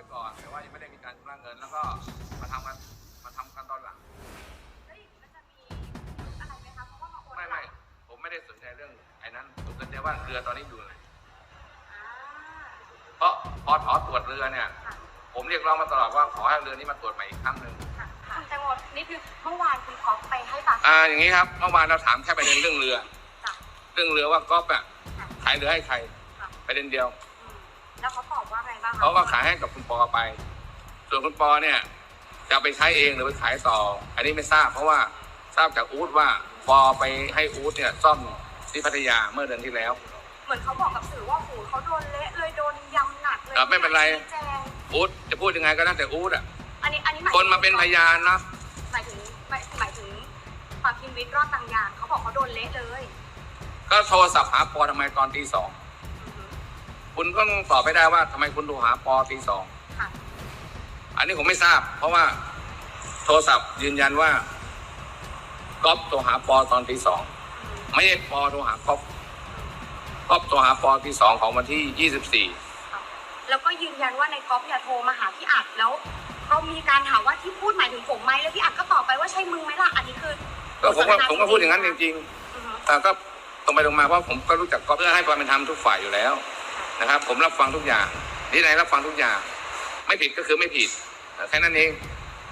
ว้ก่อนแต่ว่ายังไม่ได้มีการชำระเงิน แล้วก็มาทำกันมาทำกันตอนหลัง แล้วอย่างนี้มันจะมีอะไรไหมคะเพราะว่ามาโอนไม่ไม่ผมไม่ได้สนใจเรื่องไอ้นั้นผมสนใจว่าเรือตอนนี้อยู่ไหนอ่าเพราะพอถอตรวจเรือเนี่ย ค่ะผมเรียกร้องมาตลอดว่าขอให้เรือนี้มาตรวจใหม่อีกครั้งหนึ่งค่ะคุณแตงโมนี่คือเมื่อวานคุณก๊อฟไปให้ปากอ่าอย่างนี้ครับเมื่อวานเราถามแค่ประเด็นเรื่องเรือจ้ะ เรื่องเรือว่าก๊อฟอะค่ะขายเรือให้ใครค่ะ ประเด็นเดียวอืม แล้วเขาตอบว่าไงบ้างคะเขาก็ขายให้กับคุณปอไป ส่วนคุณปอเนี่ย จะเอาไปใช้เองหรือไปขายต่อ อันนี้ไม่ทราบ เพราะว่าทราบจากอู๊ดว่าปอไปให้อู๊ดเนี่ยซ่อมที่พัทยาเมื่อเดือนที่แล้ว เหมือนเขาบอกกับสื่อว่าโอ้โหเขาโดนเละเลยโดนยำหนักเลยครับไม่เป็นไรชี้แจงอู๊ดจะพูดยังไงก็แล้วแต่อู๊ดอะ อันนี้อันนี้หยคนมาเป็นพยานนะ หมายถึงหมายหมายถึงปาพิมวิทย์รอดตังยางเขาบอกเขาโดนเละเลย ก็โทรศัพท์หาปอทำไมตอนตีสองอือฮึ คุณก็ต้องตอบไม่ได้ว่าทำไมคุณโทรหาปอตีสองค่ะ อันนี้ผมไม่ทราบ เพราะว่าโทรศัพท์ยืนยันว่าก๊อฟโทรหาปอตอนตีสองอืมไม่ใช่ปอโทรหาก๊อฟก๊อฟโทรหาปอตีสองของวันที่ยี่สิบสี่ค่ะแล้วก็ยืนยันว่าในก๊อฟเนี่ยโทรมาหาพี่อัดแล้ว ก็มีการถามว่าที่พูดหมายถึงผมไหมแล้วพี่อัดก็ตอบไปว่าใช่มึงไหมล่ะอันนี้คือก็ผมก็ผมก็พูดอย่างนั้นจริงอือฮึๆแต่ก็ตรงไปตรงมาเพราะผมก็รู้จักก๊อฟเพื่อให้ความเป็นธรรมทุกฝ่ายอยู่แล้ว นะครับ ผมรับฟังทุกอย่างที่ไหนรับฟังทุกอย่าง ไม่ผิดก็คือไม่ผิดแค่นั้นเอง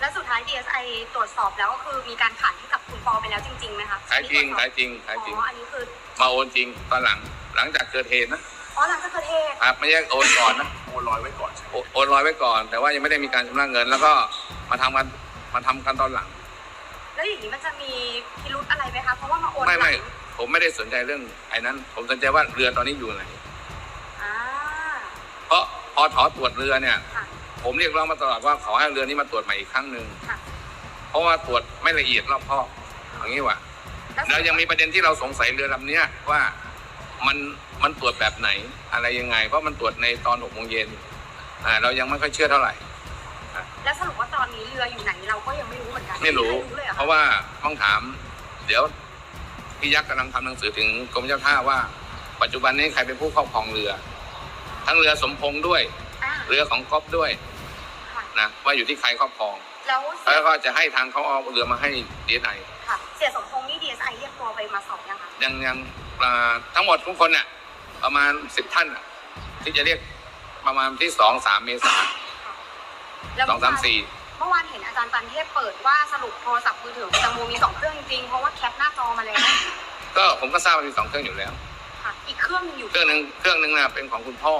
และสุดท้าย DSI ตรวจสอบแล้วก็คือมีการขายให้กับคุณปอไปแล้วจริงๆไหมคะขายจริงมีตวขายสอบจริงขายจริงอ๋ออันนี้คือมาโอนจริงตอนหลังหลังจากเกิดเหตุนะอ๋อหลังจากเกิดเหตุครับไม่ใช่โอนก่อนนะโอนลอยไว้ก่อนใช่ไหมโอโอนรอยไว้ก่อน แต่ว่ายังไม่ได้มีการชำระเงิน แล้วก็มาทำกันมาทำกันตอนหลัง แล้วอย่างนี้มันจะมีพิรุธอะไรไหมคะเพราะว่ามาโอนไม่ไม่หลังผมไม่ได้สนใจเรื่องไอ้นั้น ผมสนใจว่าเรือตอนนี้อยู่ไหนอ่าเพราะพ อถอตรวจเรือเนี่ย ค่ะ ผมเรียกร้องมาตลอดว่าขอให้เรือนี้มาตรวจใหม่อีกครั้งหนึ่งค่ะ เพราะว่าตรวจไม่ละเอียดรอบคอบอย่างนี้ว่ะแล้วยังมีประเด็นที่เราสงสัยเรือลำเนี้ยว่ามันมันตรวจแบบไหนอะไรยังไง เพราะมันตรวจในตอนหกโมงเย็นอ่าเรายังไม่ค่อยเชื่อเท่าไหร่ แล้วสรุปว่าตอนนี้เรืออยู่ไหนเราก็ยังไม่รู้เหมือนกันไม่รู้ เลยเหรอเพคะราะว่าต้องถาม เดี๋ยวพี่ยักษ์กำลังทำหนังสือถึงกรมเจ้าท่าว่า ปัจจุบันนี้ใครเป็นผู้ครอบครองเรือ ทั้งเรือสมพงษ์ด้วย อ่าเรือของก๊อฟด้วยค่ะนะว่าอยู่ที่ใครครอบครอง แล้วเสียแล้วก็จะให้ทางเขาเอาเรือมาให้ดีไอค่ะเสียสมพงษ์นี่ DSI เรียกตัวไปมาสอบยังคะยังยังอ่าทั้งหมดทุกคนเนี่ยประมาณสิบท่านน่ะที่จะเรียกประมาณที่สองสามเมษาแล้วสองสามสี่เมื่อวานเห็นอาจารย์ปันเทพเปิดว่าสรุปโทรศัพท์มือถือคุณแตงโมมีสองเครื่องจริงๆเพราะว่าแคปหน้าจอมาแล้วก็ผมก็ทราบว่ามีสองเครื่องอยู่แล้วค่ะ อีกเครื่องหนึงอยู่เครื่องหนึ่งเครื่องหนึ่งนะเป็นของคุณพ่อ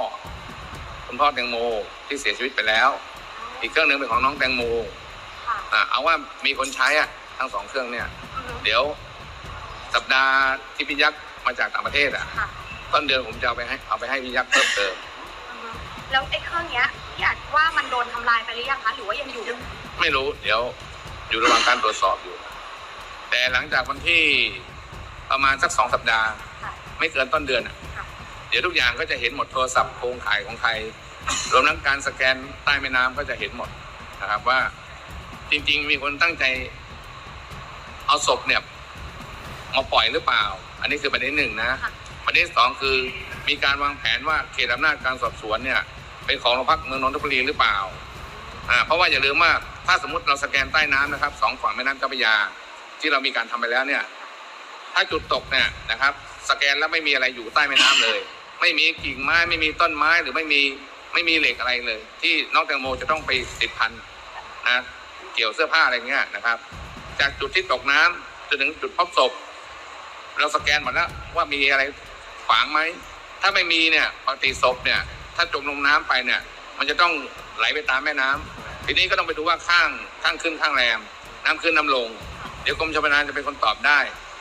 คุณพ่อแตงโมที่เสียชีวิตไปแล้ว อีกเครื่องหนึ่งเป็นของน้องแตงโมค่ะอ่าเอาว่ามีคนใช้อะทั้งสองเครื่องเนี่ยอือฮึเดี๋ยวสัปดาห์ที่พี่ยักษ์มาจากต่างประเทศอะค่ะต้นเดือนผมจะเอาไปให้เอาไปให้พี่ยักษ์เพิ่มเติมอือฮึแล้วไอ้เครื่องเนี้ยพี่อาจว่ามันโดนทำลายไปหรือยังคะหรือว่ายังอยู่ ไม่รู้ เดี๋ยวอยู่ระหว่างการตรวจสอบอยู่ แต่หลังจากวันที่ประมาณสักสองสัปดาห์ค่ะ ไม่เกินต้นเดือนอะค่ะเดี๋ยวทุกอย่างก็จะเห็นหมดโทรศัพท์โครงข่ายของใคร รวมทั้งการสแกนใต้แม่น้ำก็จะเห็นหมดนะครับว่า จริง ๆ มีคนตั้งใจ เอาศพเนี่ยมาปล่อยหรือเปล่า อันนี้คือประเด็นหนึ่งนะค่ะประเด็นสองคือมีการวางแผนว่าเขตอำนาจการสอบสวนเนี่ย เป็นของโรงพักเมืองนนทบุรีหรือเปล่าอ่า เพราะว่าอย่าลืมว่าถ้าสมมติเราสแกนใต้น้ำนะครับสองฝั่งแม่น้ำเจ้าพระยา ที่เรามีการทำไปแล้วเนี่ย ถ้าจุดตกเนี่ยนะครับ สแกนแล้วไม่มีอะไรอยู่ใต้แม่น้ำเลย ไม่มีกิ่งไม้ไม่มีต้นไม้หรือไม่มีไม่มีเหล็กอะไรเลย ที่น้องแตงโมจะต้องไปติดพันนะเกี่ยวเสื้อผ้าอะไรเงี้ยนะครับ จากจุดที่ตกน้ำจนถึงจุดพบศพ เราสแกนหมดแล้วว่ามีอะไรขวางไหมถ้าไม่มีเนี่ยปกติศพเนี่ย ถ้าจมลงน้ำไปเนี่ย มันจะต้องไหลไปตามแม่น้ำทีนี้ก็ต้องไปดูว่าข้างข้างขึ้นข้างแรมน้ำขึ้นน้ำลง เดี๋ยวกรมชลประทานจะเป็นคนตอบได้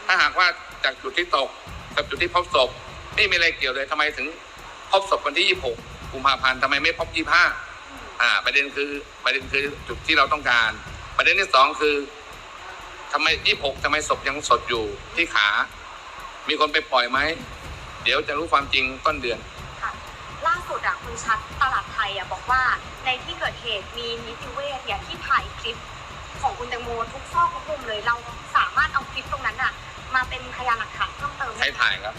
ถ้าหากว่าจากจุดที่ตก กับจุดที่พบศพไม่มีอะไรเกี่ยวเลยทำไมถึงพบศพวันที่ 26 กุมภาพันธ์ทำไมไม่พบ 25 อ่า ประเด็นคือประเด็นคือจุดที่เราต้องการ ประเด็นที่สองคือทำไม 26ทำไมศพยังสดอยู่ที่ขา มีคนไปปล่อยไหม เดี๋ยวจะรู้ความจริงต้นเดือนค่ะล่าสุดอะคุณชัดตลาดไทยอะบอกว่าในที่เกิดเหตุมีนิติเวชเนี่ยที่ถ่ายคลิปของคุณแตงโมทุกซอกทุกมุมเลยเราสามารถเอาคลิปตรงนั้นอะ มาเป็นพยานหลักฐานเพิ่มเติม ใครถ่ายครับ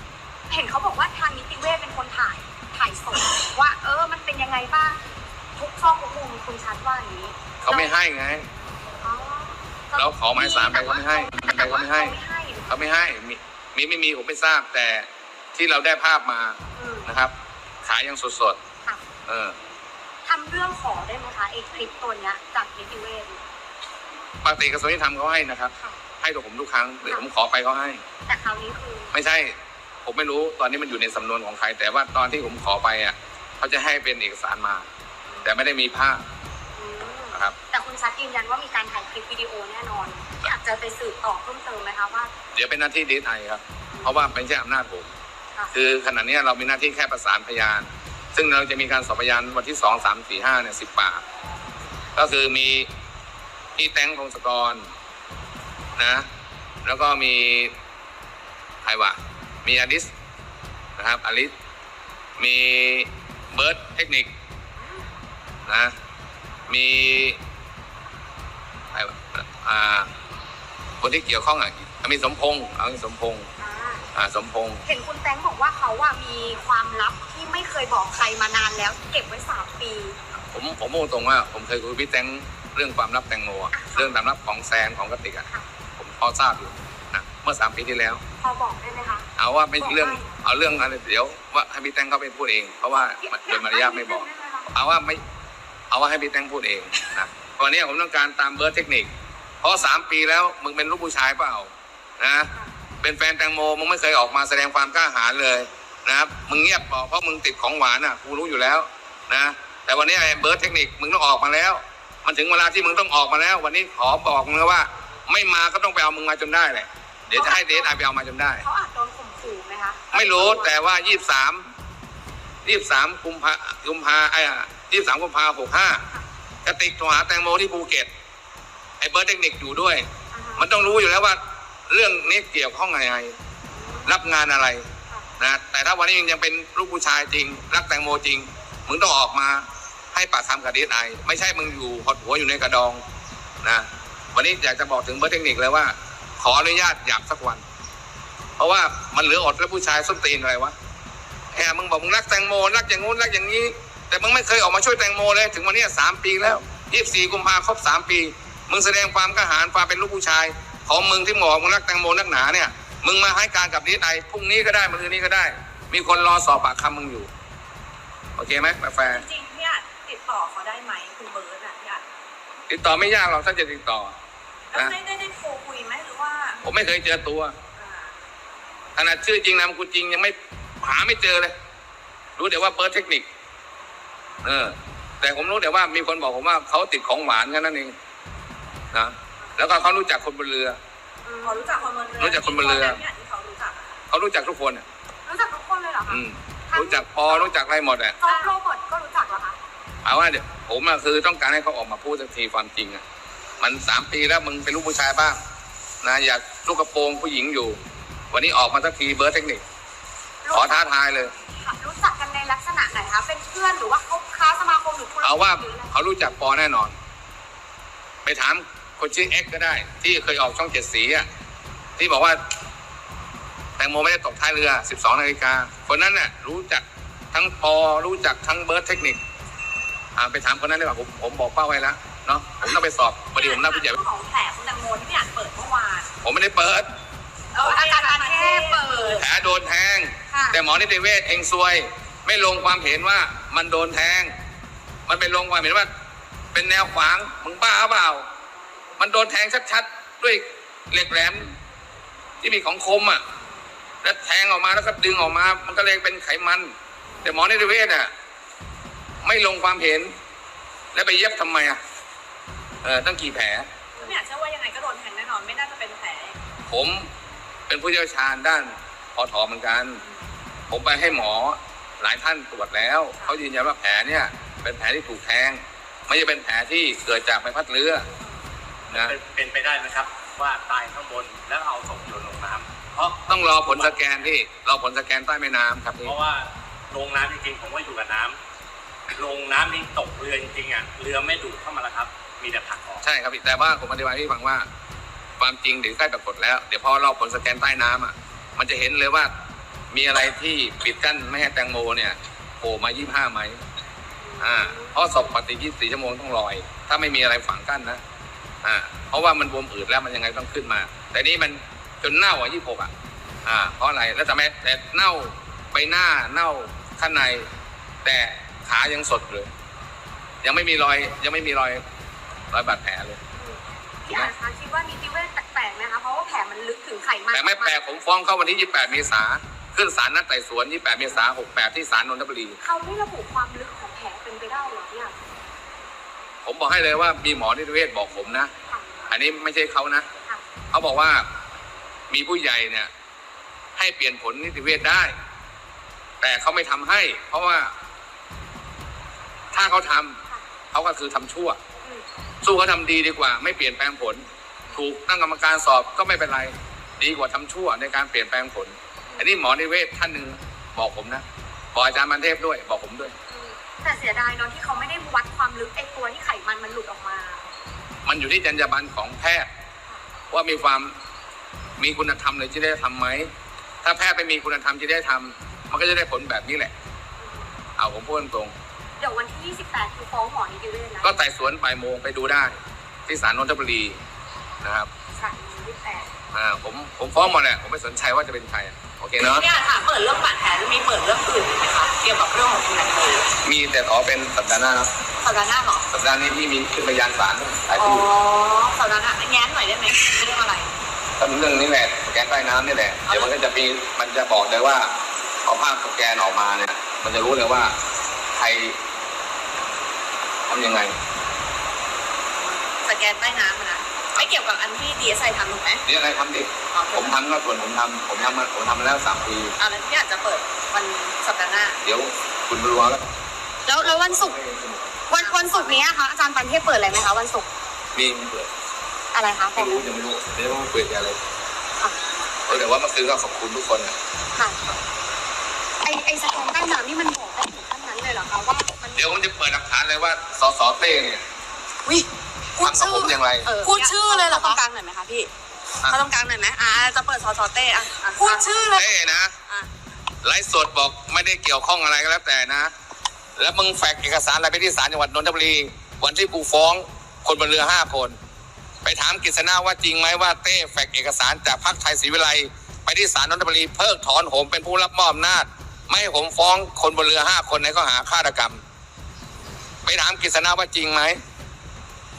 เห็นเขาบอกว่าทางนิติเวชเป็นคนถ่ายถ่ายสดว่าเออมันเป็นยังไงบ้างทุกซอกทุกมุมคุณชัดว่าอย่างนี้เขาไม่ให้ไง อ๋อเราขอหมายสารไปเขาไม่ให้ แต่ว่าไปเขาไม่ให้เขาไม่ให้เขาไม่ให้มีมีไม่มีผมไม่ทราบแต่ที่เราได้ภาพมาอืมนะครับ ขายยังสดค่ะๆเออทำเรื่องขอได้ไหมคะไอ้คลิปตัวเนี้ยจากนิติเวศปกติกระทรวงยุติธรรมเขาให้นะครับ ค่ะ ให้ตัวผมทุกครั้งหรือผมขอไปเขาให้ แต่คราวนี้คือไม่ใช่ ผมไม่รู้ตอนนี้มันอยู่ในสำนวนของใคร แต่ว่าตอนที่ผมขอไปอะเขาจะให้เป็นเอกสารมา แต่ไม่ได้มีภาพ อืมนะครับ แต่คุณชัดยืนยันว่ามีการถ่ายคลิปวิดีโอแน่นอนอยากจะไปสืบต่อเพิ่มเติมไหมคะว่าเดี๋ยวเป็นหน้าที่ดีไอครับ เพราะว่าเป็นแค่อำนาจผมค่ะคือขณะเนี้ยเรามีหน้าที่แค่ประสานพยาน ซึ่งเราจะมีการสอบพยานวันที่สองสามสี่ห้าเนี่ยสิบปาก ก็คือมีพี่แตงพงศกร นะ แล้วก็มีใครวะมีอลิสนะครับอลิสมีเบิร์ดเทคนิคนะมีใครวะอ่าคนที่เกี่ยวข้องอะมีสมพงษ์เอาสมพงษ์อ่าอ่าสมพงษ์เห็นคุณแตงบอกว่าเขาว่ามีความลับที่ไม่เคยบอกใครมานานแล้ว เก็บไว้สามปี ผมผมพูดตรงว่า ผมเคยคุยกับพี่แตงเรื่องความลับแตงโมอะอะเรื่องความลับของแซนของกติกอะค่ะผม พอทราบอยู่นะเมื่อสามปีที่แล้ว พอบอกได้ไหมคะเอาว่าไม่บอกเรื่องได้เอาเรื่องอะไรเดี๋ยวว่าให้พี่แตงเขาไปพูดเอง เพราะว่าโดยมารยาทไม่บอก เอาว่าไม่เอาว่าให้พี่แตงพูดเองนะวันนี้ผมต้องการตามเบอร์เทคนิค เพราะสามปีแล้วมึงเป็นลูกผู้ชายเปล่านะเป็นแฟนแตงโมมึงไม่เคยออกมาแสดงความกล้าหาญเลยนะครับมึงเงียบบอกเพราะมึงติดของหวานอะกูรู้อยู่แล้วนะแต่วันนี้ไอ้เบิร์ดเทคนิคมึงต้องออกมาแล้ว มันถึงเวลาที่มึงต้องออกมาแล้ว วันนี้ขอบอกมึงนะว่า ไม่มาก็ต้องไปเอามึงมาจนได้แหละเดี๋ยวจะให้เดทไอไปเอามาจนได้ เขาอาจโดนข่มขู่ไหมคะไม่รู้แต่ว่ายี่สามยี่สามกุมภากุมภาไอ้ยี่สามกุมภาหกห้ากระติกโทรหาแตงโมที่ภูเก็ตไอ้เบิร์ดเทคนิคอยู่ด้วยอ่าฮะมันต้องรู้อยู่แล้วว่า เรื่องนี้เกี่ยวข้องอะไรรับงานอะไรค่ะนะแต่ถ้าวันนี้ยังยังเป็นลูกผู้ชายจริง รักแตงโมจริง มึงต้องออกมาให้ปากคำกับดีไอไม่ใช่มึงอยู่หดหัวอยู่ในกระดองนะ วันนี้อยากจะบอกถึงเบอร์เทคนิคเลยว่า ขออนุญาตหยาบสักวัน เพราะว่ามันเหลืออดแล้วผู้ชายส้นตีนอะไรวะแค่มึงบอกมึงรักแตงโมรักอย่างงู้นรักอย่างนี้ แต่มึงไม่เคยออกมาช่วยแตงโมเลย ถึงวันนี้สามปีแล้วยี่สี่กุมภาครบสามปี มึงแสดงความกล้าหาญความเป็นลูกผู้ชาย ของมึงที่บอกมึงรักแตงโมนักหนาเนี่ย มึงมาให้การกับดีไอพรุ่งนี้ก็ได้มะรืนนี้ก็ได้ มีคนรอสอบปากคำมึงอยู่ โอเคไหมแฟร์จริงๆพี่อาจติดต่อเขาได้ไหมคุณเบิร์ตอะพี่อาจติดต่อไม่ยากหรอกถ้าจะติดต่อ แล้วนะได้ได้ได้โทรคุยไหมหรือว่าผมไม่เคยเจอตัวอ่าขนาดชื่อจริงนามสกุลจริงยังไม่หาไม่เจอเลย รู้แต่ว่าเปิดเทคนิค เออ แต่ผมรู้แต่ว่ามีคนบอกผมว่าเขาติดของหวานแค่นั้นเองนะแล้วก็เขารู้จักคนบนเรืออืมเขารู้จักคนบนเรือรู้จักคนบนเรือพี่อาจที่เขารู้จักอะเขารู้จักทุกคนอะรู้จักทุกคนเลยเหรอคะอืมรู้จักปอรู้จักอะไรหมดอะโจ๊กโรเบิร์ตก็รู้จักเหรอคะเอาว่าเดี๋ยวผมอะคือต้องการให้เขาออกมาพูดสักทีความจริงอะ มันสามปีแล้วมึงเป็นลูกผู้ชายบ้างนะอยากลูกกระโปรงผู้หญิงอยู่ วันนี้ออกมาสักทีเบิร์ดเทคนิคขอท้าทายเลย ค่ะรู้จักกันในลักษณะไหนคะเป็นเพื่อนหรือว่าเขาค้าสมาคมหรือธุรกิจเอาว่าหรืออะไรเขารู้จักปอแน่นอน ไปถามคนชื่อเอ็กก็ได้ ที่เคยออกช่องเจ็ดสีอะที่บอกว่า แตงโมไม่ได้ตกท้ายเรือ 12 นาฬิกา คนนั้นน่ะรู้จักทั้งปอรู้จักทั้งเบิร์ดเทคนิคอ่าไปถามคนนั้นดีกว่าผมผมบอกเป้าไว้แล้ว เนาะผมต้องไปสอบพอดีผมนักผู้ใหญ่เรื่องของแผลคุณแตงโมที่พี่อาจเปิดเมื่อวานผมไม่ได้เปิดเอาอาจารย์ประเทศเปิด แผลโดนแทง ค่ะ แต่หมอนิติเวชเองซวย ไม่ลงความเห็นว่ามันโดนแทง มันเป็นลงความเห็นว่า เป็นแนวขวางมึงบ้าเปล่า มันโดนแทงชัดๆด้วยเหล็กแหลม ที่มีของคมอะ แล้วแทงออกมาแล้วก็ดึงออกมา มันก็เลยเป็นไขมัน แต่หมอนิติเวชอะ ไม่ลงความเห็น แล้วไปเย็บทำไมอะเออตั้งกี่แผลพี่อาจเชื่อว่ายังไงก็โดนแทงแน่นอนไม่น่าจะเป็นแผลผมเป็นผู้เชี่ยวชาญด้านพอถอเหมือนกัน ผมไปให้หมอหลายท่านตรวจแล้ว เขายืนยันว่าแผลเนี่ย เป็นแผลที่ถูกแทง ไม่ใช่เป็นแผลที่เกิดจากใบพัดเรือนะเป็นเป็นไปได้ไหมครับ ว่าตายข้างบนแล้วเอาศพโยนลงน้ำเพราะต้องรอผลสแกนที่รอผลสแกนใต้แม่น้ำครับเพพี่ราะว่าลงน้ำจริงๆผมว่าอยู่กับน้ำลงน้ำนี่ตกเรือจริงๆอะเรือไม่ดูดเข้ามาแล้วครับ มีแต่ผักออกใช่ครับพี่แต่ว่าผมอธิบายให้ฟังว่า ความจริงถึงใกล้ปรากฏแล้ว เดี๋ยวพอเราผลสแกนใต้น้ำอะ มันจะเห็นเลยว่ามีอะไรที่ปิดกั้นไม่ให้แตงโมเนี่ยโผล่มา25ไหมอ่าเพราะศพปกติ24ชั่วโมงต้องลอย ถ้าไม่มีอะไรฝังกั้นนะอ่าเพราะว่ามันบวมอืดแล้วมันยังไงต้องขึ้นมา แต่นี่มันจนเน่าอะ26อะอ่า เพราะอะไรแล้วทำไมแต่เน่าใบหน้าเน่าข้างใน แต่ขายังสดเลย ยังไม่มีรอย ยังไม่มีรอย รอยบาดแผลเลย พี่อาจคะคิดว่านิติเวชแปลกๆนะคะเพราะว่าแผลมันลึกถึงไขมันแต่ไม่แปลกผมฟ้องเข้าวันที่ 28 เมษาขึ้นศาลนัดไต่สวน 28 เมษา68 ที่ศาลนนทบุรี เขาไม่ระบุความลึกของแผลเป็นไปได้เหรอพี่อาจผมบอกให้เลยว่ามีหมอนิติเวชบอกผมนะ ค่ะอันนี้ไม่ใช่เขานะ ค่ะเขาบอกว่ามีผู้ใหญ่เนี่ย ให้เปลี่ยนผลนิติเวชได้ แต่เขาไม่ทำให้ เพราะว่า ถ้าเขาทำเขาก็คือทำชั่วอืม สู้เขาทำดีดีกว่า ไม่เปลี่ยนแปลงผล ถูกตั้งกรรมการสอบก็ไม่เป็นไร ดีกว่าทำชั่วในการเปลี่ยนแปลงผล อันนี้หมอนิเวศท่านหนึ่งบอกผมนะบอกอาจารย์มันเทพด้วยบอกผมด้วยอืมแต่เสียดายเนาะที่เขาไม่ได้วัดความลึกไอ้ตัวที่ไขมันมันหลุดออกมา มันอยู่ที่จรรยาบรรณของแพทย์ ว่ามีความมีคุณธรรมเลยที่ได้ทำไหมถ้าแพทย์ไม่มีคุณธรรมที่ได้ทำมันก็จะได้ผลแบบนี้แหละ เอาผมพูดตรง เดี๋ยววันที่ 28 คือฟ้องหมอนิติเวชนะๆก็ไต่สวนบ่ายโมงไปดูได้ ที่ศาลนนทบุรีนะครับสาย28อ่าผมผมฟ้องหมาแหละผมไม่สนใจว่าจะเป็นใครโอเคเนาะพี่อาจค่ะเปิดเรื่องบาดแผลจะมีเปิดเรื่องอื่นอีกไหมคะเกี่ยวกับเรื่องของคุณแตงโมมีแต่ขอเป็นสัปดาห์หน้าครับสัปดาห์หน้าเหรอสัปดาห์นี้พี่มีขึ้นพยานศาลด้วยหลายอ๋อที่สัปดาห์หน้าแง้มหน่อยได้ไหมเรื่องอะไร ก็เรื่องนี้แหละสแกนใต้น้ำนี่แหละเดี๋ยวมันก็จะมีมันจะบอกเลยว่าเอาภาพสแกนออกมาเนี่ย มันจะรู้เลยว่าใครทำยังไง สแกนใต้น้ำอะนะไม่เกี่ยวกับอันที่ดีเอสไอทำถูกไหมนี่อะไรทำดิอ๋อผมทำก็ส่วนผมทำผมทำมาผมทำมาแล้วสามปีอะไรที่อาจจะเปิดวันสัปดาห์หน้า เดี๋ยวคุณรู้แล้วแล้วแล้ววันศุกร์วันวันศุกร์นี้อะคะอาจารย์ปันเทพเปิดอะไรไหมคะวันศุกร์มีเปิด อะไรคะไม่รู้ยังไม่รู้เดี๋ยวต้องคุยกันเลยเออแต่ว่าเมื่อคืนก็ขอบคุณทุกคนนะค่ะ หลักฐานเลยว่าสสเต้เนี่ยวิพูดทำกับชื่อผมอย่างไรเออพูดชื่อเลยเหรอคะตรงกลางหน่อยไหมคะพี่เขาตรงกลางหน่อยไหมอ่าจะเปิดสอสอเต้อะอะพูดชื่อเลย เต้นะอะ ไลฟ์สดบอกไม่ได้เกี่ยวข้องอะไรก็แล้วแต่นะ แล้วมึงแฟกเอกสารอะไรไปที่ศาลจังหวัดนนทบุรี วันที่กูฟ้องคนบนเรือห้าคน ไปถามกฤษณะว่าจริงไหมว่าเต้แฟกเอกสารจากพรรคไทยศรีวิไลไปที่ศาลนนทบุรีเพิกถอนผมเป็นผู้รับมอบอำนาจ ไม่ให้ผมฟ้องคนบนเรือห้าคนในข้อหาฆาตกรรม ไปถามกฤษณะว่าจริงไหม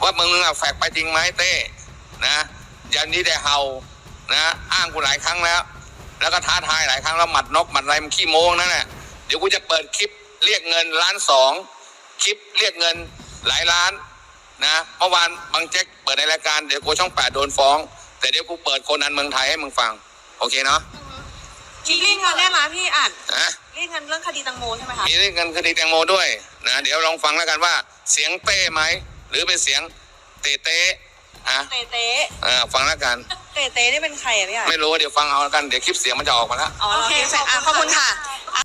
ว่ามึงอะแฟกไปจริงไหมเต้นะอย่างนี้แต่เฮานะอ้างกูหลายครั้งแล้ว แล้วก็ท้าทายหลายครั้งแล้วหมัดนกหมัดอะไรมันขี้โม้งนั่นแหละเดี๋ยวกูจะเปิดคลิปเรียกเงินล้านสองคลิปเรียกเงินหลายล้านนะเมื่อวานบางแจ็คเปิดในรายการเดี๋ยวกูช่องแปดโดนฟ้อง แต่เดี๋ยวกูเปิดคนอันเมืองไทยให้มึงฟัง โอเคเนาะมีเรียกเงินได้ไหมพี่อ่านนะ เรียกเงินเรื่องคดีตังโมใช่ไหมคะมีเรื่องเงินคดีแตงโมด้วยนะเดี๋ยวลองฟังแล้วกันว่าเสียงเต้ไหมหรือเป็นเสียงเตะเต้อะเตเต้เออฟังแล้วกัน เตเต้นี่เป็นใครอะพี่อ่านไม่รู้เดี๋ยวฟังเอาแล้วกันเดี๋ยวคลิปเสียงมันจะออกมาแล้ว อ๋อโอเคอะขอบคุณค่ะค